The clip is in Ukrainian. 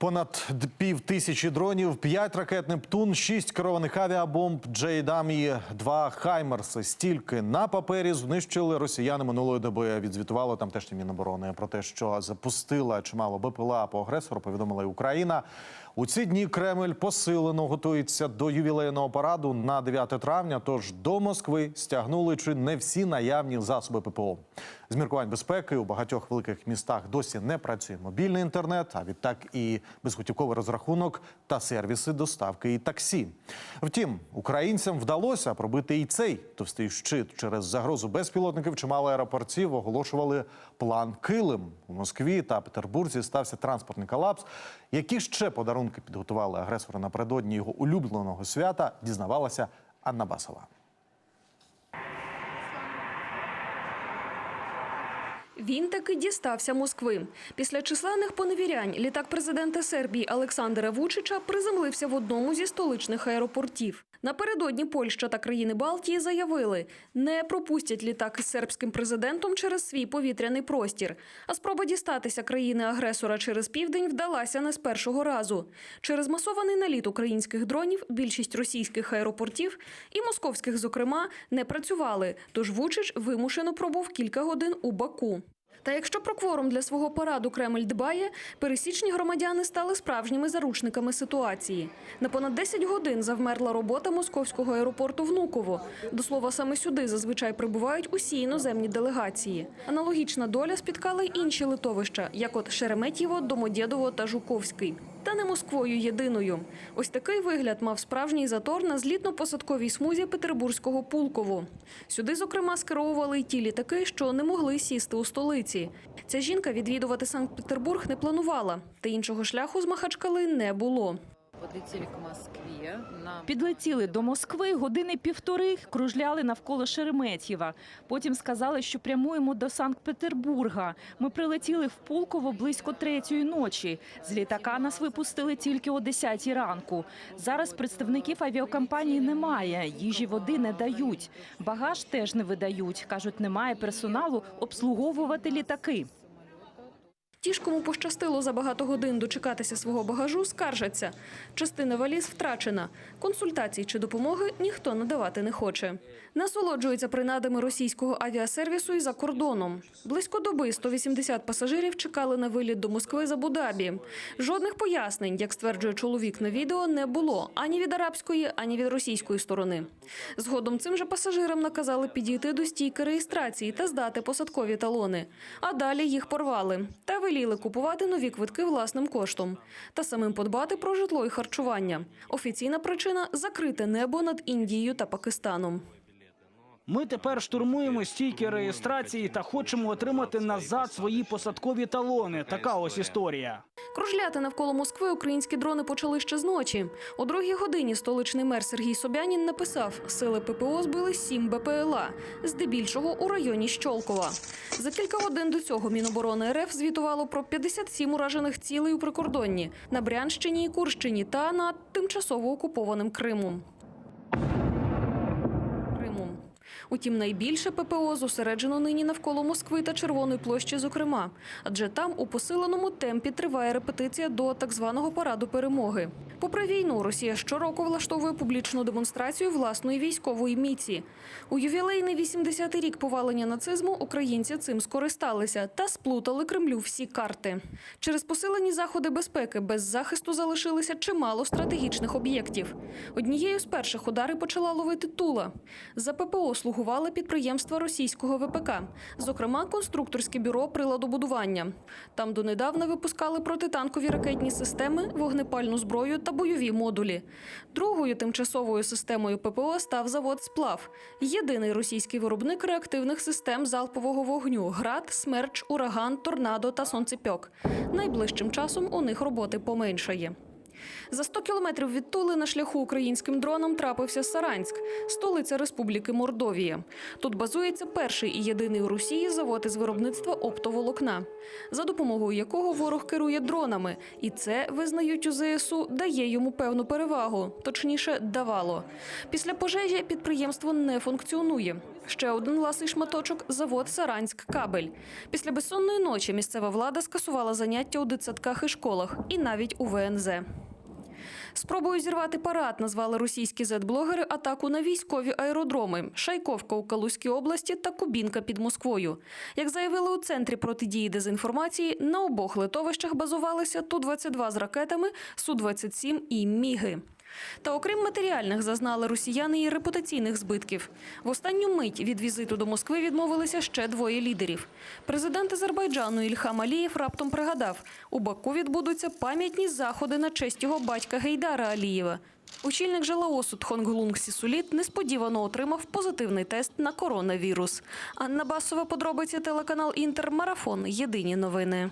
Понад пів тисячі дронів, п'ять ракет Нептун, шість керованих авіабомб, Джейдам і два Хаймерси. Стільки на папері знищили росіяни минулої доби. Відзвітувало там теж Міноборони про те, що запустила чимало БПЛА по агресору. Повідомила і Україна. У ці дні Кремль посилено готується до ювілейного параду на 9 травня. Тож до Москви стягнули чи не всі наявні засоби ППО. З міркувань безпеки у багатьох великих містах досі не працює мобільний інтернет, а відтак і безготівковий розрахунок та сервіси доставки і таксі. Втім, українцям вдалося пробити і цей товстий щит через загрозу безпілотників. Чимало аеропортів оголошували план Килим у Москві та Петербурзі. Стався транспортний колапс. Які ще подарунки підготували агресора напередодні його улюбленого свята? Дізнавалася Анна Басова. Він таки дістався Москви. Після численних поневірянь літак президента Сербії Олександра Вучича приземлився в одному зі столичних аеропортів. Напередодні Польща та країни Балтії заявили, не пропустять літак із сербським президентом через свій повітряний простір. А спроба дістатися країни-агресора через південь вдалася не з першого разу. Через масований наліт українських дронів більшість російських аеропортів і московських, зокрема, не працювали. Тож Вучич вимушено пробув кілька годин у Баку. Та якщо про кворум для свого параду Кремль дбає, пересічні громадяни стали справжніми заручниками ситуації. На понад 10 годин завмерла робота московського аеропорту Внуково. До слова, саме сюди зазвичай прибувають усі іноземні делегації. Аналогічна доля спіткала й інші литовища, як от Шереметьєво, Домодєдово та Жуковський. Та не Москвою єдиною. Ось такий вигляд мав справжній затор на злітно-посадковій смузі Петербурзького Пулкову. Сюди, зокрема, скеровували й ті літаки, що не могли сісти у столиці. Ця жінка відвідувати Санкт-Петербург не планувала, та іншого шляху з Махачкали не було. Подлетели к Москве на Підлетіли до Москви години півтори, кружляли навколо Шереметьєва. Потім сказали, що прямуємо до Санкт-Петербурга. Ми прилетіли в Пулково близько третьої ночі. З літака нас випустили тільки о 10 ранку. Зараз представників авіакомпанії немає, їжі води не дають. Багаж теж не видають. Кажуть, немає персоналу обслуговувати літаки. Ті ж, кому пощастило за багато годин дочекатися свого багажу, скаржаться. Частина валіз втрачена. Консультацій чи допомоги ніхто надавати не хоче. Насолоджуються принадами російського авіасервісу і за кордоном. Близько доби 180 пасажирів чекали на виліт до Москви з Абу-Дабі. Жодних пояснень, як стверджує чоловік на відео, не було ані від арабської, ані від російської сторони. Згодом цим же пасажирам наказали підійти до стійки реєстрації та здати посадкові талони. А далі їх порвали та веліли купувати нові квитки власним коштом та самим подбати про житло і харчування. Офіційна причина закрите небо над Індією та Пакистаном. Ми тепер штурмуємо стійки реєстрації та хочемо отримати назад свої посадкові талони. Така ось історія. Кружляти навколо Москви українські дрони почали ще з ночі. О другій годині столичний мер Сергій Собянін написав: сили ППО збили сім БПЛА, здебільшого у районі Щолкова. За кілька годин до цього Міноборони РФ звітувало про 57 уражених цілей у прикордонні на Брянщині і Курщині та над тимчасово окупованим Кримом. Кримом. Утім, найбільше ППО зосереджено нині навколо Москви та Червоної площі, зокрема, адже там у посиленому темпі триває репетиція до так званого параду перемоги. Попри війну, Росія щороку влаштовує публічну демонстрацію власної військової міці. У ювілейний 80-й рік повалення нацизму українці цим скористалися та сплутали Кремлю всі карти. Через посилені заходи безпеки без захисту залишилися чимало стратегічних об'єктів. Однією з перших удари почала ловити Тула. За ППО слугували підприємства російського ВПК, зокрема конструкторське бюро приладобудування. Там донедавна випускали протитанкові ракетні системи, вогнепальну зброю та бойові модулі. Другою тимчасовою системою ППО став завод Сплав, єдиний російський виробник реактивних систем залпового вогню град, смерч, ураган, торнадо та сонцепьок. Найближчим часом у них роботи поменшає. За 100 кілометрів від Тули на шляху українським дроном трапився Саранськ, столиця Республіки Мордовія. Тут базується перший і єдиний у Росії завод із виробництва оптоволокна, за допомогою якого ворог керує дронами. І це, визнають у ЗСУ, дає йому певну перевагу, точніше, давало. Після пожежі підприємство не функціонує. Ще один ласий шматочок – завод Саранськ Кабель. Після безсонної ночі місцева влада скасувала заняття у дитсадках і школах, і навіть у ВНЗ. Спробою зірвати парад назвали російські зет-блогери атаку на військові аеродроми Шайковка у Калузькій області та Кубінка під Москвою. Як заявили у центрі протидії дезінформації, на обох литовищах базувалися Ту-22 з ракетами, Су-27 і Міги. Та окрім матеріальних, зазнали росіяни і репутаційних збитків. В останню мить від візиту до Москви відмовилися ще двоє лідерів. Президент Азербайджану Ільхам Алієв раптом пригадав, у Баку відбудуться пам'ятні заходи на честь його батька Гейдара Алієва. Очільник же Лаосу Тхонгглунг Сісуліт несподівано отримав позитивний тест на коронавірус. Анна Басова, подробиці телеканал Інтер, Марафон. Єдині новини.